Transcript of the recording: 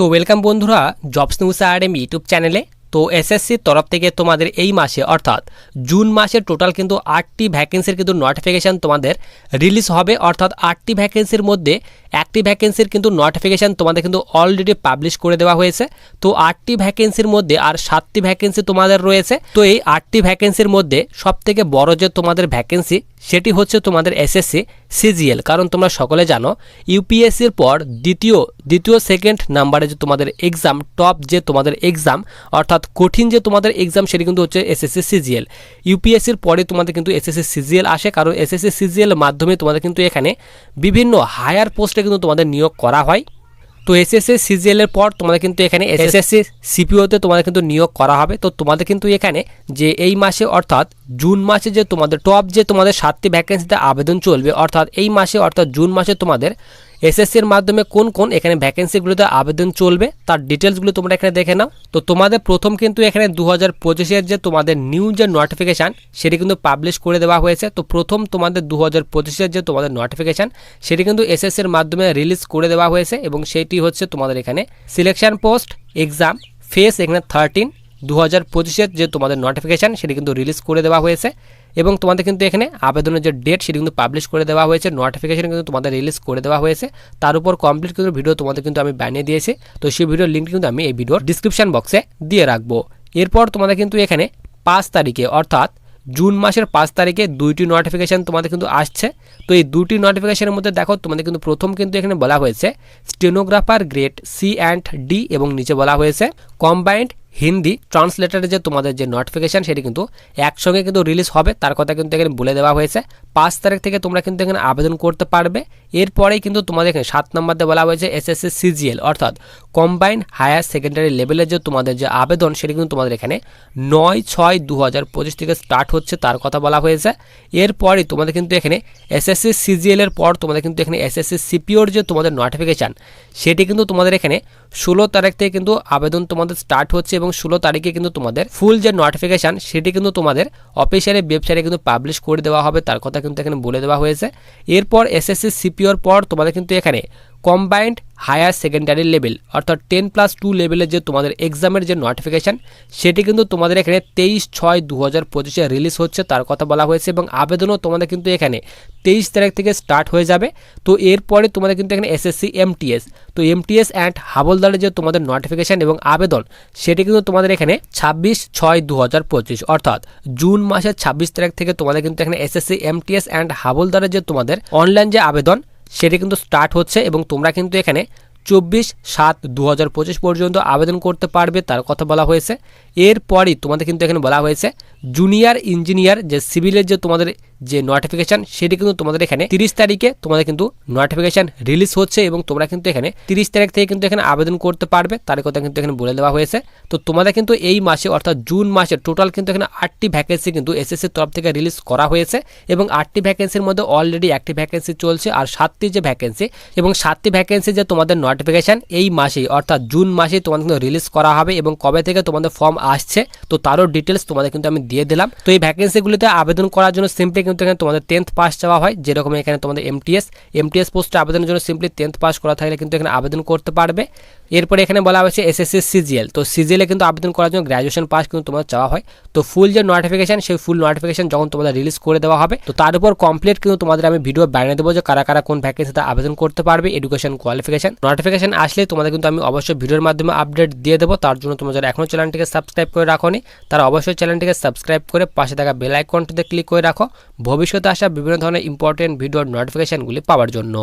তো ওয়েলকাম বন্ধুরা jobs news RM YouTube চ্যানেলে তো এসএসসির তরফ থেকে তোমাদের এই মাসে, অর্থাৎ জুন মাসের টোটাল কিন্তু আটটি ভ্যাকেন্সির কিন্তু নোটিফিকেশান তোমাদের রিলিজ হবে। অর্থাৎ আটটি ভ্যাকেন্সির মধ্যে একটি ভ্যাকেন্সির কিন্তু নোটিফিকেশান তোমাদের কিন্তু অলরেডি পাবলিশ করে দেওয়া হয়েছে। তো আটটি ভ্যাকেন্সির মধ্যে আর সাতটি ভ্যাকেন্সি তোমাদের রয়েছে। তো এই আটটি ভ্যাকেন্সির মধ্যে সবথেকে বড় যে তোমাদের ভ্যাকেন্সি সেটি হচ্ছে তোমাদের এসএসসি সিজিএল কারণ তোমরা সকলে জানো ইউপিএসসির পর দ্বিতীয় দ্বিতীয় সেকেন্ড নাম্বারে যে তোমাদের এক্সাম টপ যে তোমাদের এক্সাম অর্থাৎ কঠিন যে তোমাদের এক্সাম সেটি কিন্তু হচ্ছে এসএসসি সিজিএল ইউপিএসসির পরে তোমাদের কিন্তু এসএসসি সিজিএল আসে, কারণ এসএসসি সিজিএল মাধ্যমে তোমাদের কিন্তু এখানে বিভিন্ন হায়ার পোস্টে কিন্তু তোমাদের নিয়োগ করা হয়। তো এসএসসি সিজিএল এর পর তোমাদের কিন্তু এখানে এসএসসি সিপিওতে তোমাদের কিন্তু নিয়োগ করা হবে। তো তোমাদের কিন্তু এখানে যে এই মাসে অর্থাৎ জুন মাসে যে তোমাদের টপ যে তোমাদের সাতটি ভ্যাকেন্সিতে আবেদন চলবে অর্থাৎ এই মাসে অর্থাৎ জুন মাসে তোমাদের এসএসসির মাধ্যমে কোন কোন এখানে ভ্যাকেন্সিগুলোতে আবেদন চলবে, তার ডিটেলসগুলো তোমরা এখানে দেখে নাও। তো তোমাদের প্রথম কিন্তু এখানে দু হাজার পঁচিশের যে তোমাদের নিউ যে নোটিফিকেশান সেটি কিন্তু পাবলিশ করে দেওয়া হয়েছে। তো প্রথম তোমাদের দু হাজার পঁচিশের যে তোমাদের নোটিফিকেশান সেটি কিন্তু এসএসসির মাধ্যমে রিলিজ করে দেওয়া হয়েছে এবং সেটি হচ্ছে তোমাদের এখানে সিলেকশন পোস্ট এক্সাম ফেস এখানে থার্টিন দু হাজার পঁচিশের যে তোমাদের নোটিফিকেশান সেটি কিন্তু রিলিজ করে দেওয়া হয়েছে। এবং তোমাদের কিন্তু এখানে আবেদনের যে ডেট সেটি কিন্তু পাবলিশ করে দেওয়া হয়েছে। নোটিফিকেশান কিন্তু তোমাদের রিলিজ করে দেওয়া হয়েছে। তার উপর কমপ্লিট কিন্তু ভিডিও তোমাদের কিন্তু আমি বানিয়ে দিয়েছি। তো সেই ভিডিওর লিঙ্ক কিন্তু আমি এই ভিডিওর ডিসক্রিপশন বক্সে দিয়ে রাখব। এরপর তোমাদের কিন্তু এখানে পাঁচ তারিখে, অর্থাৎ জুন মাসের পাঁচ তারিখে দুইটি নোটিফিকেশান তোমাদের কিন্তু আসছে। তো এই দুটি নোটিফিকেশানের মধ্যে দেখো, তোমাদের কিন্তু প্রথম কিন্তু এখানে বলা হয়েছে stenographer grade C and D এবং নিচে বলা হয়েছে কম্বাইন্ড হিন্দি ট্রান্সলেটারে যে তোমাদের যে নোটিফিকেশান সেটি কিন্তু একসঙ্গে কিন্তু রিলিজ হবে। তার কথা কিন্তু এখানে বলে দেওয়া হয়েছে। পাঁচ তারিখ থেকে তোমরা কিন্তু এখানে আবেদন করতে পারবে। এরপরেই কিন্তু তোমাদের এখানে সাত নম্বরতে বলা হয়েছে এসএসসি সিজিএল, অর্থাৎ কম্বাইন্ড হায়ার সেকেন্ডারি লেভেলের যে তোমাদের যে আবেদন, সেটি কিন্তু তোমাদের এখানে নয় ছয় দু হাজার পঁচিশ থেকে স্টার্ট হচ্ছে, তার কথা বলা হয়েছে। এরপরই তোমাদের কিন্তু এখানে এসএসসি সিজিএল এর পর তোমাদের কিন্তু এখানে এসএসসি সিপিওর যে তোমাদের নোটিফিকেশান সেটি কিন্তু তোমাদের এখানে ষোলো তারিখ থেকে কিন্তু আবেদন তোমাদের স্টার্ট হচ্ছে এবং ষোলো তারিখে কিন্তু তোমাদের ফুল যে নোটিফিকেশান সেটি কিন্তু তোমাদের অফিসিয়ালি ওয়েবসাইটে কিন্তু পাবলিশ করে দেওয়া হবে, তার কথা কিন্তু এখানে বলে দেওয়া হয়েছে। এরপর এসএসসি সিপিওর পর তোমাদের কিন্তু এখানে কম্বাইন্ড হায়ার সেকেন্ডারি লেভেল অর্থাৎ টেন প্লাস টু লেভেলের যে তোমাদের এক্সামের যে নোটিফিকেশান সেটি কিন্তু তোমাদের এখানে তেইশ ছয় দু হাজার পঁচিশে রিলিজ হচ্ছে, তার কথা বলা হয়েছে এবং আবেদনও তোমাদের কিন্তু এখানে তেইশ তারিখ থেকে স্টার্ট হয়ে যাবে। তো এরপরে তোমাদের কিন্তু এখানে এসএসসি এমটিএস তো এমটিএস অ্যান্ড হাবলদারের যে তোমাদের নোটিফিকেশান এবং আবেদন, সেটি কিন্তু তোমাদের এখানে ছাব্বিশ ছয় দু হাজার পঁচিশ, অর্থাৎ জুন মাসের ছাব্বিশ তারিখ থেকে তোমাদের কিন্তু এখানে এসএসসি এমটিএস অ্যান্ড হাবলদারের যে তোমাদের অনলাইন যে আবেদন সেটি কিন্তু স্টার্ট হচ্ছে এবং তোমরা কিন্তু এখানে চব্বিশ সাত দু পর্যন্ত আবেদন করতে পারবে, তার কথা বলা হয়েছে। এরপরই তোমাদের কিন্তু এখানে বলা হয়েছে জুনিয়র ইঞ্জিনিয়ার যে সিভিলের যে তোমাদের যে নোটিফিকেশান সেটি কিন্তু তোমাদের এখানে তিরিশ তারিখে তোমাদের কিন্তু নোটিফিকেশান রিলিজ হচ্ছে এবং তোমরা কিন্তু এখানে তিরিশ তারিখ থেকে কিন্তু এখানে আবেদন করতে পারবে। তার কথা কিন্তু এখানে বলে দেওয়া হয়েছে। তো তোমাদের কিন্তু এই মাসে অর্থাৎ জুন মাসে টোটাল কিন্তু এখানে আটটি ভ্যাকেন্সি কিন্তু এসএসসির তরফ থেকে রিলিজ করা হয়েছে এবং আটটি ভ্যাকেন্সির মধ্যে অলরেডি একটি ভ্যাকেন্সি চলছে আর সাতটি যে ভ্যাকেন্সি এবং সাতটি ভ্যাকেন্সি যে তোমাদের নোটিফিকেশান এই মাসেই অর্থাৎ জুন মাসেই তোমাদের কিন্তু রিলিজ করা হবে এবং কবে থেকে তোমাদের ফর্ম আসছে, তো তারও ডিটেলস তোমাদের কিন্তু আমি দিয়ে দিলাম। তো এই ভ্যাকেন্সিগুলিতে আবেদন করার জন্য সিম্পলি কিন্তু এখানে তোমাদের টেন্থ পাস চাওয়া হয়, যেরকম এখানে তোমাদের এমটিএস এমটিএস পোস্টে আবেদনের জন্য সিম্পলি টেন্থ পাস করা থাকলে কিন্তু এখানে আবেদন করতে পারবে। এরপরে এখানে বলা হয়েছে এসএসসি সিজিএল। তো সিজিএলে কিন্তু আবেদন করার জন্য গ্র্যাজুয়েশন পাস কিন্তু তোমাদের চাওয়া হয়। তো ফুল যে নোটিফিকেশন সেই ফুল নোটিফিকেশন যখন তোমাদের রিলিজ করে দেওয়া হবে, তো তার উপর কমপ্লিট কিন্তু তোমাদের আমি ভিডিও বানিয়ে দেবো যে কারা কারা কোন ভ্যাকেন্সিতে আবেদন করতে পারবে এডুকেশন কোয়ালিফিকেশন নোটিফিকেশন আসলে তোমাদের কিন্তু আমি অবশ্যই ভিডিওর মাধ্যমে আপডেট দিয়ে দেবো, তার জন্য তোমরা যারা এখনও চ্যানেলটিকে সাবস্ক্রাইব করে রাখো তারা অবশ্যই চ্যানেলটিকে সাবস্ক্রাইব করে পাশে থাকা বেল আইকনটিতে ক্লিক করে রাখো। ভবিষ্যতে আসা বিভিন্ন ধরনের ইম্পর্টেন্ট ভিডিওর নোটিফিকেশনগুলি পাওয়ার জন্য।